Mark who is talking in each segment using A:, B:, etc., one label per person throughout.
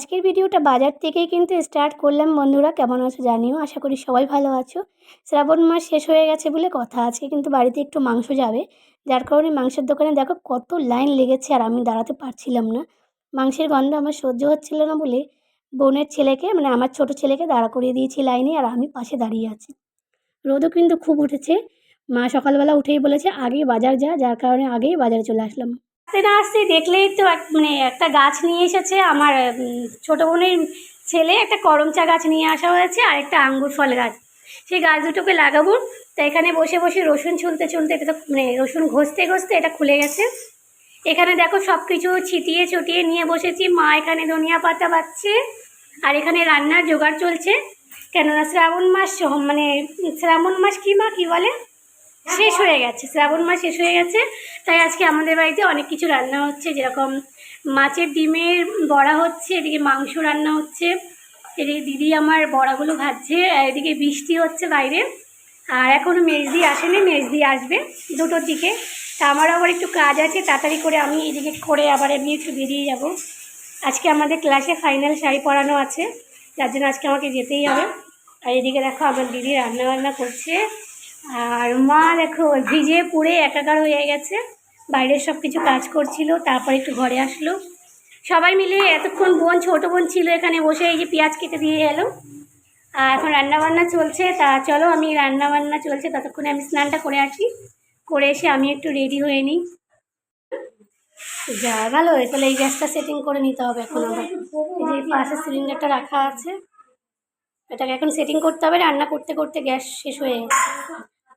A: আজকের ভিডিওটা বাজার থেকেই কিন্তু স্টার্ট করলাম। বন্ধুরা, কেমন আছো জানিও? আশা করি সবাই ভালো আছো। শ্রাবণ মাস শেষ হয়ে গেছে বলে কথা আছে, কিন্তু বাড়িতে একটু মাংস যাবে। যার কারণে মাংসের দোকানে দেখো কত লাইন লেগেছে আর আমি দাঁড়াতে পারছিলাম না। মাংসের গন্ধ আমার সহ্য হচ্ছিল না বলে বোনের ছেলেকে মানে আমার ছোট ছেলেকে দাঁড়া করিয়ে দিয়েছি লাইনে আর আমি পাশে দাঁড়িয়ে আছি। রোদও কিন্তু খুব উঠেছে। মা সকালবেলা উঠেই বলেছে আগেই বাজার যা। যার কারণে আগেই বাজারে চলে আসলাম। আসতে না আসতে দেখলেই তো এক মানে একটা গাছ নিয়ে এসেছে। আমার ছোটো বোনের ছেলে একটা করমচা গাছ নিয়ে আসা হয়েছে আর একটা আঙ্গুর ফল গাছ। সেই গাছ দুটোকে লাগাবো। তো এখানে বসে বসে রসুন ছুলতে ছুলতে এটা তো মানে রসুন ঘষতে ঘষতে এটা খুলে গেছে। এখানে দেখো সব কিছু ছিটিয়ে ছুটিয়ে নিয়ে বসেছি। মা এখানে ধনিয়া পাতা বাচ্ছে আর এখানে রান্নার জোগাড় চলছে। কেননা শ্রাবণ মাস মানে শ্রাবণ মাস কি মা? কী বলে? শেষ হয়ে গেছে, শ্রাবণ মাস শেষ হয়ে গেছে, তাই আজকে আমাদের বাড়িতে অনেক কিছু রান্না হচ্ছে, যেরকম মাছের ডিমের বড়া হচ্ছে, এদিকে মাংস রান্না হচ্ছে, এদিকে দিদি আমার বড়াগুলো ভাজছে এদিকে বৃষ্টি হচ্ছে বাইরে, আর এখনও মেজদি আসেনি, মেজদি আসবে দুটোর দিকে, তা আমারও আবার একটু কাজ আছে, তাড়াতাড়ি করে আমি এদিকে করে আবার এমনি একটু বেরিয়ে যাব। আজকে আমাদের ক্লাসে ফাইনাল শাড়ি পরানো আছে, যার জন্য আজকে আমাকে যেতেই হবে, আর এদিকে দেখো আমার দিদি রান্না বান্না করছে আর মা দেখো, ভিজে পুড়ে একাকার হয়ে গেছে। বাইরের সব কিছু কাজ করছিল, তারপর একটু ঘরে আসলো। সবাই মিলে এতক্ষণ বোন, ছোটো বোন ছিল এখানে, বসে এই যে পেঁয়াজ কেটে দিয়ে এলো। আর এখন রান্নাবান্না চলছে, তা চলো আমি রান্নাবান্না চলছে, ততক্ষণে আমি স্নানটা করে আসি। করে এসে আমি একটু রেডি হয়ে নিই। যা, ভালো, তাহলে এই গ্যাসটা সেটিং করে নিতে হবে এখন আবার। এই যে পাশে সিলিন্ডারটা রাখা আছে। এটাকে এখন সেটিং করতে হবে রান্না করতে করতে গ্যাস শেষ হয়ে গেছে।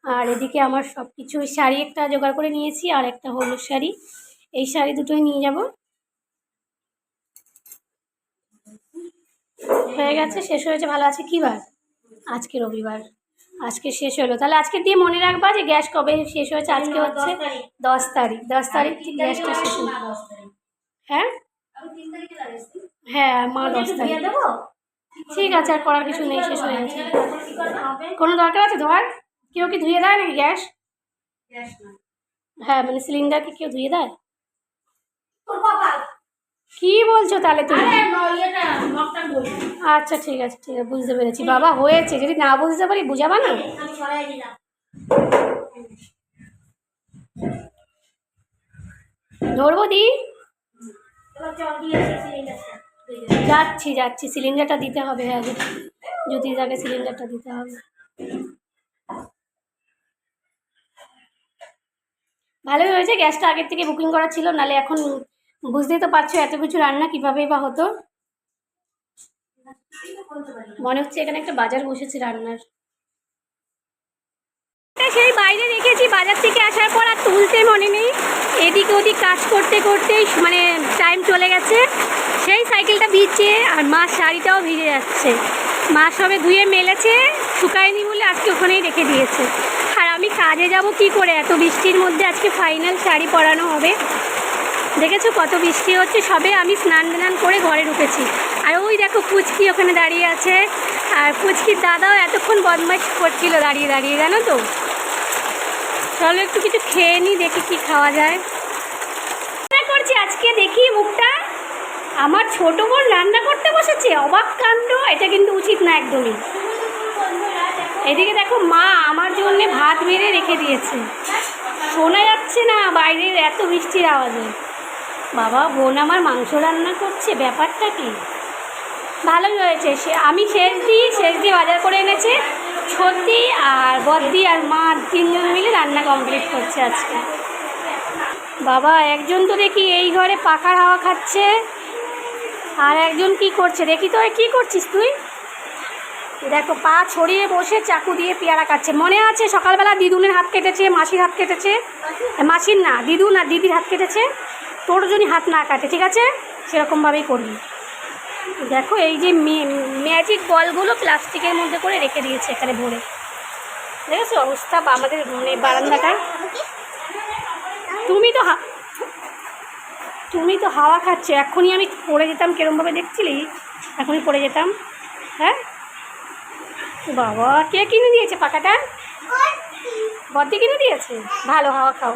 A: আর এদিকে আমার সব কিছু শাড়ি একটা জোগাড় করে নিয়েছি আর একটা হলুদ শাড়ি। এই শাড়ি দুটোই নিয়ে যাব। হয়ে গেছে শেষ হয়েছে ভালো আছে কী বার? আজকে রবিবার। আজকে শেষ হলো। তাহলে আজকে দিয়ে মনে রাখবা যে গ্যাস কবে শেষ হয়েছে? আজকে হচ্ছে দশ তারিখ। দশ তারিখ। থেকে গ্যাসটা শেষ হলো। হ্যাঁ? হ্যাঁ মা দশ তারিখ। ঠিক আছে আর করার কিছু নেই শেষ হয়ে গেছে। কোনো দরকার আছে ধোয়ার কেউ কি ধুয়ে দেয় নাকি গ্যাস? হ্যাঁ মানে সিলিন্ডার কি কেউ ধুয়ে দেয়? কি বলছো তাহলে তুমি? আচ্ছা ঠিক আছে ঠিক আছে বুঝতে পেরেছি। বাবা হয়েছে। যদি না বুঝতে পারি বুঝাবা না? ধরবো দি। যাচ্ছি যাচ্ছি। সিলিন্ডারটা দিতে হবে হ্যাঁ যদি তাকে সিলিন্ডারটা দিতে হবে। ভালোই হয়েছে, গ্যাসটা আগের থেকে বুকিং করা ছিল, নালে এখন বুঝতেই তো পারছ এত কিছু রান্না কীভাবেই বা হতো। মনে হচ্ছে এখানে একটা বাজার বসেছে রান্নার। সেই বাইরে রেখেছি, বাজার থেকে আসার পর আর তুলতে মনে নেই। এদিক ওদিক কাজ করতে করতেই মানে টাইম চলে গেছে। সেই সাইকেলটা ভিজছে আর মা শাড়িটাও ভিজে যাচ্ছে। মা সবে ধুয়ে মেলেছে শুকায়নি বলে আজকে ওখানেই রেখে দিয়েছে। আর আমি কাজে যাব কি করে? এত বৃষ্টির মধ্যে আজকে ফাইনাল শাড়ি পরানো হবে। দেখেছ কত বৃষ্টি হচ্ছে? সবে আমি স্নান টান করে ঘরে ঢুকেছি। আর ওই দেখো পুচকি ওখানে দাঁড়িয়ে আছে। আর পুচকির দাদাও এতক্ষণ বদমাইশ করছিল দাঁড়িয়ে দাঁড়িয়ে, জানো তো? চলো একটু কিছু খেয়ে নিই দেখি কি খাওয়া যায় রান্না করছি আজকে দেখি মুখটা আমার ছোট বোন রান্না করতে বসেছে? অবাক কাণ্ড, এটা কিন্তু উচিত না একদমই। এদিকে দেখো মা আমার জন্য ভাত বেড়ে রেখে দিয়েছে। শোনা যাচ্ছে না বাইরের এত বৃষ্টির আওয়াজে। বাবা, বোন আমার মাংস রান্না করছে, ব্যাপারটা কি? ভালোই হয়েছে। সে, আমি শেষ দিই শেষ দিয়ে বাজার করে এনেছে। সত্যি আর বদ্দি আর মা তিনজন মিলে রান্না কমপ্লিট করছে আজকে। বাবা, একজন তো দেখি এই ঘরে পাখার হাওয়া খাচ্ছে। আর একজন কি করছে? দেখি তো কি করছিস তুই? দেখো পা ছড়িয়ে বসে চাকু দিয়ে পেয়ারা কাটছে। মনে আছে সকালবেলা দিদুনের হাত কেটেছে মাসির হাত কেটেছে? মাসির? না দিদুন আর দিদির হাত কেটেছে। তোর জন্য হাত না কাটে ঠিক আছে? সেরকমভাবেই করবি। দেখো এই যে ম্যাজিক বলগুলো প্লাস্টিকের মধ্যে করে রেখে দিয়েছে এখানে ভরে। দেখেছ অবস্থা? আমাদের মানে বারান্দাটার তুমি তো হা- তুমি তো হাওয়া খাচ্ছে এখনই আমি পড়ে যেতাম কেরমভাবে দেখছিলি? এখনই পড়ে যেতাম। হ্যাঁ? বাবা, কে কিনে দিয়েছে পাখাটা বদ্দি কিনে দিয়েছে? ভালো হাওয়া খাও।